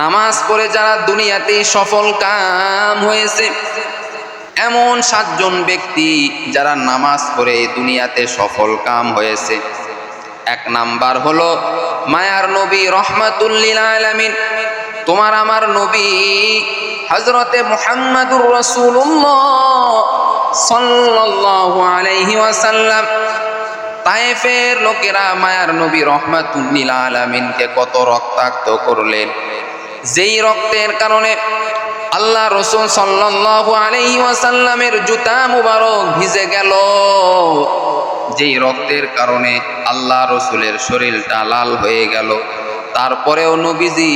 নামাজ পড়ে যারা দুনিয়াতে সফল কাম হয়েছে, এমন সাতজন ব্যক্তি যারা নামাজ পড়ে দুনিয়াতে সফল কাম হয়েছে। এক নাম্বার হলো, মায়ার নবী রহমাতুল্লিল আলামিন। তোমার আমার নবী হজরতে মোহাম্মদুর রসুল্লাহ সাল্লাল্লাহু তায়েফের লোকেরা মায়ার নবী রহমাতুল্লিল কত রক্তাক্ত করলেন। যেই রক্তের কারণে আল্লাহ রসুল সাল্লাল্লাহু আলাইহি ওয়াসাল্লামের জুতা মুবারক ভিজে গেল। যেই রক্তের কারণে আল্লাহ রসুলের শরীরটা লাল হয়ে গেল। তারপরেও নবীজি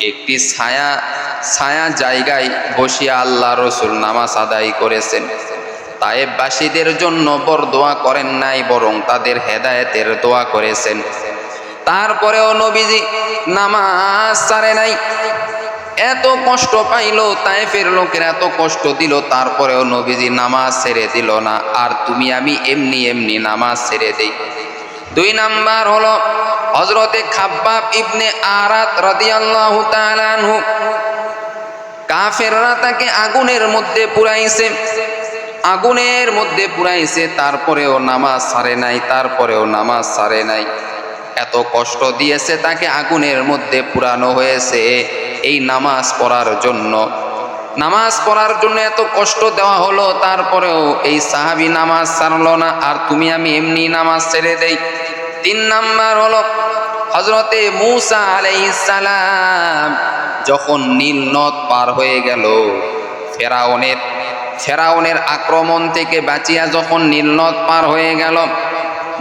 একটি ছায়া ছায়া জায়গায় বসিয়া আল্লাহ রসুল নামাজ আদায় করেছেন। তায়েববাসীদের জন্য বর দোয়া করেন নাই, বরং তাদের হেদায়েতের দোয়া করেছেন। তারপরেও নবীজি নামাজ সারে নাই। এত কষ্ট পাইল তাইফের লোকের, এত কষ্ট দিল, তারপরেও নবীজি নামাজ ছেড়ে দিল না। আর তুমি, আমি এমনি এমনি নামাজ ছেড়ে দেই। দুই নাম্বার হলো হজরতে খাব্বাব ইবনে আরাত রাদিয়াল্লাহু তাআলা আনহু। কাফেররা তাকে আগুনের মধ্যে পুরাইছে আগুনের মধ্যে পুরাইছে তারপরেও নামাজ ছাড়ে নাই, তারপরেও নামাজ ছাড়ে নাই। এত কষ্ট দিয়েছে তাকে আগুনের মধ্যে পুরানো হয়েছে এই নামাজ পড়ার জন্য। নামাজ পড়ার জন্য এত কষ্ট দেওয়া হলো, তারপরেও এই সাহাবি নামাজ ছাড়লো না, আর তুমি আমি এমনি নামাজ ছেড়ে দেই। তিন নাম্বার হলো হজরতে মুসা আলাইসালাম যখন নীল নদ পার হয়ে গেল, ফেরাউনের ফেরাউনের আক্রমণ থেকে বাঁচিয়া যখন নীলনদ পার হয়ে গেল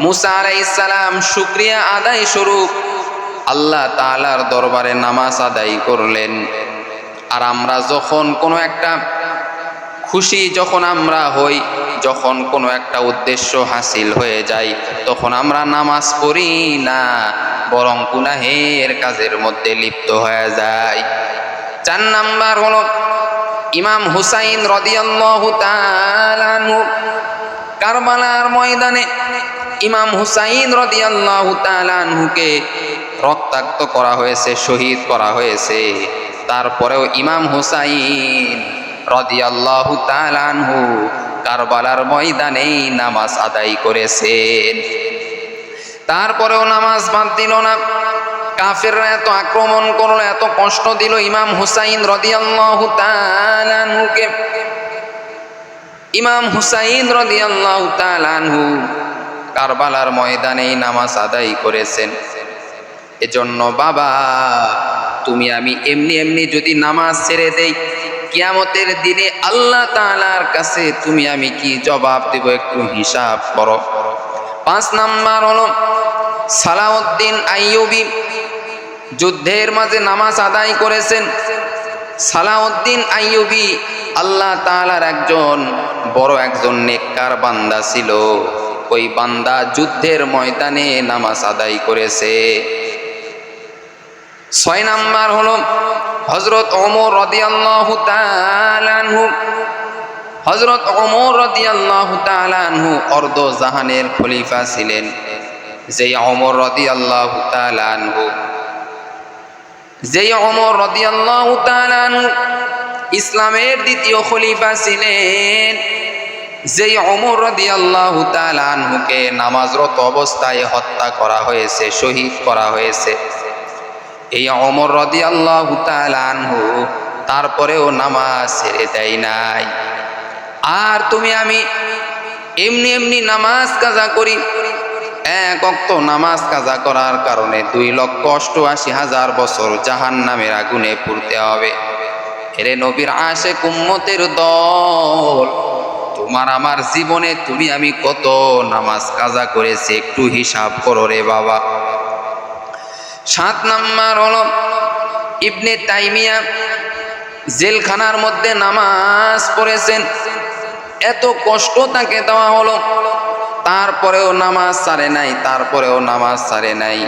মুসা আলাইসালাম শুক্রিয়া আদায় স্বরূপ আল্লাহ তালার দরবারে নামাজ আদায় করলেন। আর আমরা যখন কোনো একটা খুশি যখন আমরা হই, যখন কোনো একটা উদ্দেশ্য হাসিল হয়ে যায়, তখন আমরা নামাজ পড়ি না, বরং গুনাহের কাজের মধ্যে লিপ্ত হয়ে যায় চার নাম্বার হল ইমাম হুসাইন রদিয়াল্লাহু কারবালার ময়দানে ইমাম হুসাইন রদিয়াল্লাহু তাআলাহুকে রক্তাক্ত করা হয়েছে, শহীদ করা হয়েছে। তারপরেও ইমাম হুসাইন রদিয়াল্লাহু তাআলাহু কারবালার ময়দানেই নামাজ আদায় করেছেন। তারপরেও নামাজ বাদ দিল না। কাফেররা এত আক্রমণ করল, এত কষ্ট দিল ইমাম হুসাইন রদিয়াল্লাহু তাআলাহুকে ইমাম হুসাইন রদিয়াল্লাহু তাআলাহু কারবালার ময়দানেই নামাজ আদায় করেছেন। এজন্য বাবা, তুমি আমি এমনি এমনি যদি নামাজ ছেড়ে দেই, কিয়ামতের দিনে আল্লাহ তাআলার কাছে তুমি আমি কি জবাব দেব একটু হিসাব করো। পাঁচ নাম্বার হলো, সালাউদ্দিন আইয়ুবী যুদ্ধের মাঝে নামাজ আদায় করেছেন। সালাউদ্দিন আইয়ুবী আল্লাহ তাআলার একজন বড় একজন নেককার বান্দা ছিল। ওই বান্দা যুদ্ধের ময়দানে নামাজ আদায় করেছে। ছয় নাম্বার হলো হজরত ওমর রদিয়াল্লাহু হজরত ওমর রদিয়াল্লাহু তাআলাহু অর্ধ জাহানের খলিফা ছিলেন। যেই অমর রদিয়াল্লাহু তাআলাহু যেই অমর রদিয়াল্লাহু তাআলাহু ইসলামের দ্বিতীয় খলিফা ছিলেন। যেই অমর রদিয়াল্লাহু তাআলাহুকে নামাজরত অবস্থায় হত্যা করা হয়েছে, শহীদ করা হয়েছে, এই অমর রদিয়াল্লাহু তাআলাহু তারপরেও নামাজ ছেড়ে দেয় নাই। আর তুমি আমি এমনি এমনি নামাজ কাজা করি। এক অক্ত নামাজ কাজা করার কারণে দুই লক্ষ অষ্টআশি হাজার বছর জাহান নামের আগুনে পুড়তে হবে। এরে নবীর আশে কুম্মতের দল। তোমার আমার জীবনে তুমি আমি কত নামাজ কাজা করেছি, একটু হিসাব করো রে বাবা। সাত নাম্বার হলো ইবনে তাইমিয়া জেলখানার মধ্যে নামাজ পড়েছেন। এত কষ্ট তাকে দেওয়া হলো। তারপরেও নামাজ সারে নাই, তারপরেও নামাজ সারে নাই।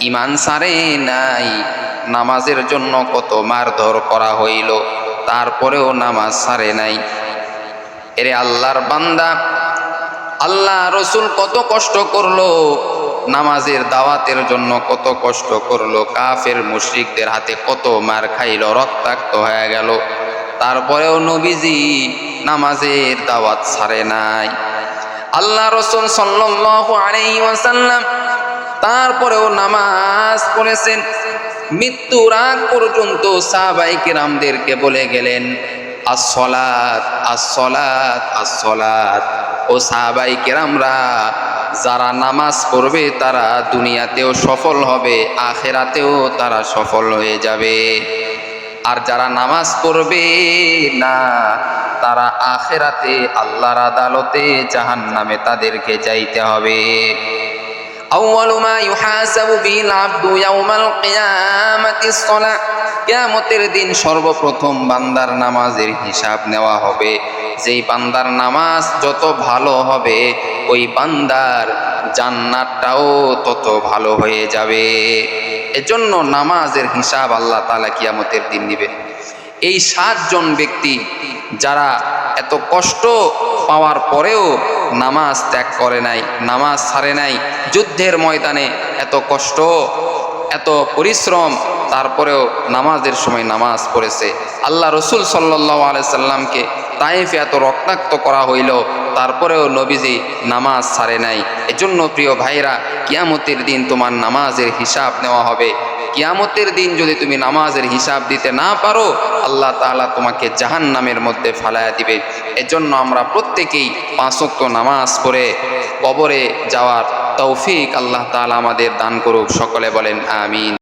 ইমান সারে নাই, নামাজের জন্য কত মারধর করা হইল, তারপরেও নামাজ সারে নাই। এরে আল্লাহর বান্দা, আল্লাহ রসুল কত কষ্ট করল, নামাজের দাওয়াতের জন্য কত কষ্ট করল, কাফের মুশরিকদের হাতে কত মার খাইলো, রক্তাক্ত হয়ে গেল। তারপরেও নবীজি নামাজের দাওয়াত ছাড়ে নাই। আল্লাহ রসুল ওয়াসাল্লাম তারপরেও নামাজ পড়েছেন। মৃত্যুর আগ পর্যন্ত সাহাবাই কিরামদেরকে বলে গেলেন আসলাত আসলাত আসলাত ও সাহাবাই কিরামরা, যারা নামাজ পড়বে তারা দুনিয়াতেও সফল হবে, আখেরাতেও তারা সফল হয়ে যাবে। আর যারা নামাজ পড়বে না, তারা আখেরাতে আল্লাহর আদালতে জাহান নামে তাদেরকে যাইতে হবে। আউয়ালু মা ইউহাসাবু বিল আবদু ইয়াউমাল কিয়ামাতিস সালাহ কিয়ামতের দিন সর্বপ্রথম বান্দার নামাজের হিসাব নেওয়া হবে। যেই বান্দার নামাজ যত ভালো হবে, ওই বান্দার জান্নাতটাও তত ভালো হয়ে যাবে। এজন্য নামাজের হিসাব আল্লাহ তালা কিয়ামতের দিন দিবেন এই সাতজন ব্যক্তি যারা এত কষ্ট পাওয়ার পরেও নামাজ ত্যাগ করে নাই, নামাজ ছাড়ে নাই, যুদ্ধের ময়দানে এত কষ্ট, এত পরিশ্রম, তারপরেও নামাজের সময় নামাজ পড়েছে। আল্লাহ রসুল সাল্লাহ আলাইসাল্লামকে তাইফে এত রক্তাক্ত করা হইল, তারপরেও নবীজি নামাজ ছাড়ে নাই। এজন্য প্রিয় ভাইরা, কিয়ামতের দিন তোমার নামাজের হিসাব নেওয়া হবে। কিয়ামতের দিন যদি তুমি নামাজের হিসাব দিতে না পারো, আল্লাহ তাআলা তোমাকে জাহান নামের মধ্যে ফালায়া দিবে। এজন্য আমরা প্রত্যেকেই পাঁচক্ত নামাজ পড়ে কবরে যাওয়ার তৌফিক আল্লাহ তালা আমাদের দান করুক। সকলে বলেন, আমিন।